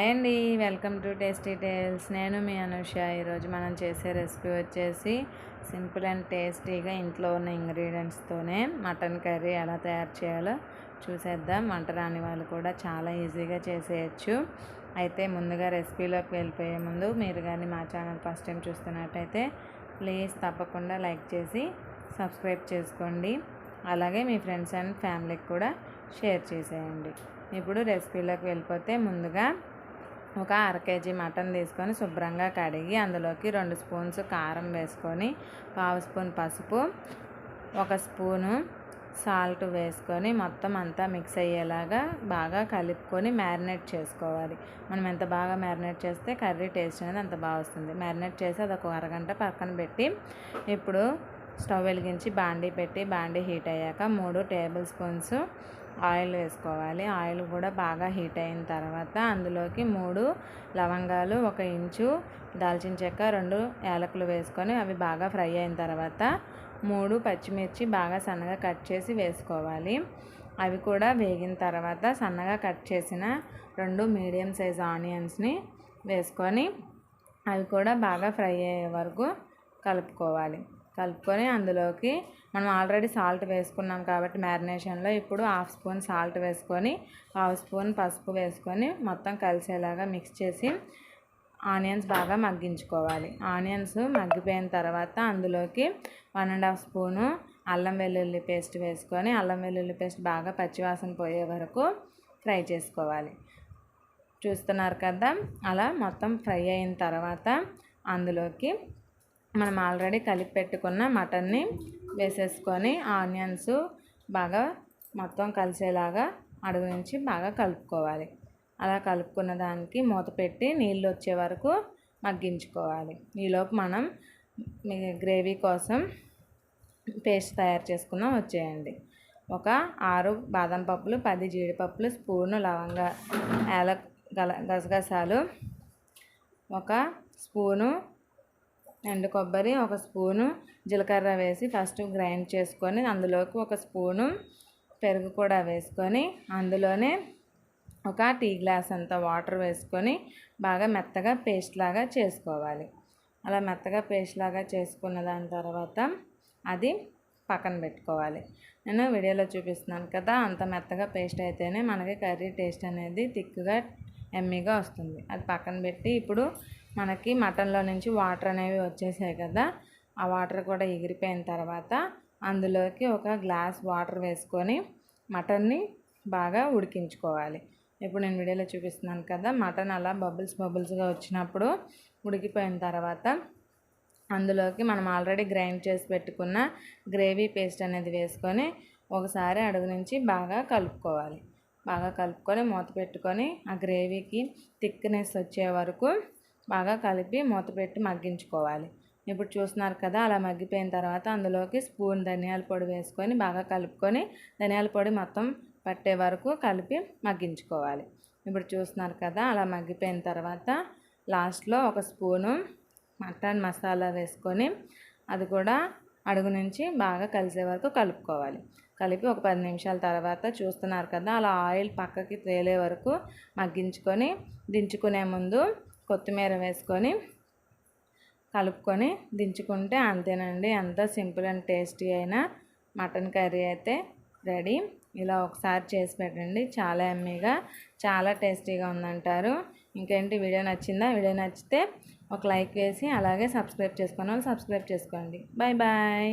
Hi అండి welcome to tasty tiles. నేను మీ అనుష. ఈరోజు మనం చేసే రెసిపీ వచ్చేసి సింపుల్ అండ్ టేస్టీగా ఇంట్లో ఉన్న ఇంగ్రీడియంట్స్తోనే మటన్ కర్రీ ఎలా తయారు చేయాలో చూసేద్దాం. వంట రాని వాళ్ళు కూడా చాలా ఈజీగా చేసేయచ్చు. అయితే ముందుగా రెసిపీలోకి వెళ్ళిపోయే ముందు మీరు కానీ మా ఛానల్ ఫస్ట్ టైం చూస్తున్నట్టయితే ప్లీజ్ తప్పకుండా లైక్ చేసి సబ్స్క్రైబ్ చేసుకోండి. అలాగే మీ ఫ్రెండ్స్ అండ్ ఫ్యామిలీకి కూడా షేర్ చేసేయండి. ఇప్పుడు రెసిపీలోకి వెళ్ళిపోతే ముందుగా ఒక అర కేజీ మటన్ తీసుకొని శుభ్రంగా కడిగి అందులోకి రెండు స్పూన్స్ కారం వేసుకొని పావు స్పూన్ పసుపు ఒక స్పూను సాల్ట్ వేసుకొని మొత్తం అంతా మిక్స్ అయ్యేలాగా బాగా కలుపుకొని మ్యారినేట్ చేసుకోవాలి. మనం ఎంత బాగా మ్యారినేట్ చేస్తే కర్రీ టేస్ట్ అనేది అంత బాగా వస్తుంది. మ్యారినేట్ చేసి అది ఒక అరగంట పక్కన పెట్టి ఇప్పుడు స్టవ్ వెలిగించి బాండీ పెట్టి బాండీ హీట్ అయ్యాక మూడు టేబుల్ స్పూన్స్ ఆయిల్ వేసుకోవాలి. ఆయిల్ కూడా బాగా హీట్ అయిన తర్వాత అందులోకి మూడు లవంగాలు ఒక ఇంచు దాల్చిన చెక్క రెండు యాలకులు వేసుకొని అవి బాగా ఫ్రై అయిన తర్వాత మూడు పచ్చిమిర్చి బాగా సన్నగా కట్ చేసి వేసుకోవాలి. అవి కూడా వేగిన తర్వాత సన్నగా కట్ చేసిన రెండు మీడియం సైజ్ ఆనియన్స్ని వేసుకొని అవి కూడా బాగా ఫ్రై అయ్యే వరకు కలుపుకోవాలి. కలుపుకొని అందులోకి మనం ఆల్రెడీ సాల్ట్ వేసుకున్నాం కాబట్టి మ్యారినేషన్లో ఇప్పుడు హాఫ్ స్పూన్ సాల్ట్ వేసుకొని హాఫ్ స్పూన్ పసుపు వేసుకొని మొత్తం కలిసేలాగా మిక్స్ చేసి ఆనియన్స్ బాగా మగ్గించుకోవాలి. ఆనియన్స్ మగ్గిపోయిన తర్వాత అందులోకి వన్ అండ్ హాఫ్ స్పూను అల్లం వెల్లుల్లి పేస్ట్ వేసుకొని అల్లం వెల్లుల్లి పేస్ట్ బాగా పచ్చివాసన పోయే వరకు ఫ్రై చేసుకోవాలి. చూస్తున్నారు కదా? అలా మొత్తం ఫ్రై అయిన తర్వాత అందులోకి మనం ఆల్రెడీ కలిపి పెట్టుకున్న మటన్ని వేసేసుకొని ఆనియన్స్ బాగా మొత్తం కలిసేలాగా అడుగు నుంచి బాగా కలుపుకోవాలి. అలా కలుపుకున్న దానికి మూత పెట్టి నీళ్ళు వచ్చే వరకు మగ్గించుకోవాలి. ఈలోపు మనం గ్రేవీ కోసం పేస్ట్ తయారు చేసుకుందాం వచ్చేయండి. ఒక ఆరు బాదం పప్పులు పది జీడిపప్పులు స్పూను లవంగ యాల గల గసగసాలు ఒక స్పూను ఎండు కొబ్బరి ఒక స్పూను జీలకర్ర వేసి ఫస్ట్ గ్రైండ్ చేసుకొని అందులోకి ఒక స్పూను పెరుగు కూడా వేసుకొని అందులోనే ఒక టీ గ్లాస్ అంత వాటర్ వేసుకొని బాగా మెత్తగా పేస్ట్ లాగా చేసుకోవాలి. అలా మెత్తగా పేస్ట్ లాగా చేసుకున్న దాని తర్వాత అది పక్కన పెట్టుకోవాలి. నేను వీడియోలో చూపిస్తున్నాను కదా అంత మెత్తగా పేస్ట్ అయితేనే మనకి కర్రీ టేస్ట్ అనేది థిక్గా ఎమ్మీగా వస్తుంది. అది పక్కన పెట్టి ఇప్పుడు మనకి మటన్లో నుంచి వాటర్ అనేవి వచ్చేసాయి కదా ఆ వాటర్ కూడా ఎగిరిపోయిన తర్వాత అందులోకి ఒక గ్లాస్ వాటర్ వేసుకొని మటన్ని బాగా ఉడికించుకోవాలి. ఇప్పుడు నేను వీడియోలో చూపిస్తున్నాను కదా మటన్ అలా బబుల్స్ బబుల్స్గా వచ్చినప్పుడు ఉడికిపోయిన తర్వాత అందులోకి మనం ఆల్రెడీ గ్రైండ్ చేసి పెట్టుకున్న గ్రేవీ పేస్ట్ అనేది వేసుకొని ఒకసారి అడుగు నుంచి బాగా కలుపుకోవాలి. బాగా కలుపుకొని మూత పెట్టుకొని ఆ గ్రేవీకి థిక్నెస్ వచ్చే వరకు బాగా కలిపి మూత పెట్టి మగ్గించుకోవాలి. ఇప్పుడు చూస్తున్నారు కదా అలా మగ్గిపోయిన తర్వాత అందులోకి స్పూన్ ధనియాల పొడి వేసుకొని బాగా కలుపుకొని ధనియాల పొడి మొత్తం పట్టే వరకు కలిపి మగ్గించుకోవాలి. ఇప్పుడు చూస్తున్నారు కదా అలా మగ్గిపోయిన తర్వాత లాస్ట్లో ఒక స్పూను మటన్ మసాలా వేసుకొని అది కూడా అడుగు నుంచి బాగా కలిసే వరకు కలుపుకోవాలి. కలిపి ఒక పది నిమిషాల తర్వాత చూస్తున్నారు కదా అలా ఆయిల్ పక్కకి తేలే వరకు మగ్గించుకొని దించుకునే ముందు కొత్తిమీర వేసుకొని కలుపుకొని దించుకుంటే అంతేనండి. అంత సింపుల్ అండ్ టేస్టీ అయిన మటన్ కర్రీ అయితే రెడీ. ఇలా ఒకసారి చేసి పెట్టండి. చాలా ఎమ్మీగా చాలా టేస్టీగా ఉందంటారు. ఇంకేంటి వీడియో నచ్చిందా? వీడియో నచ్చితే ఒక లైక్ వేసి అలాగే సబ్స్క్రైబ్ చేసుకున్న వాళ్ళు సబ్స్క్రైబ్ చేసుకోండి. Bye bye.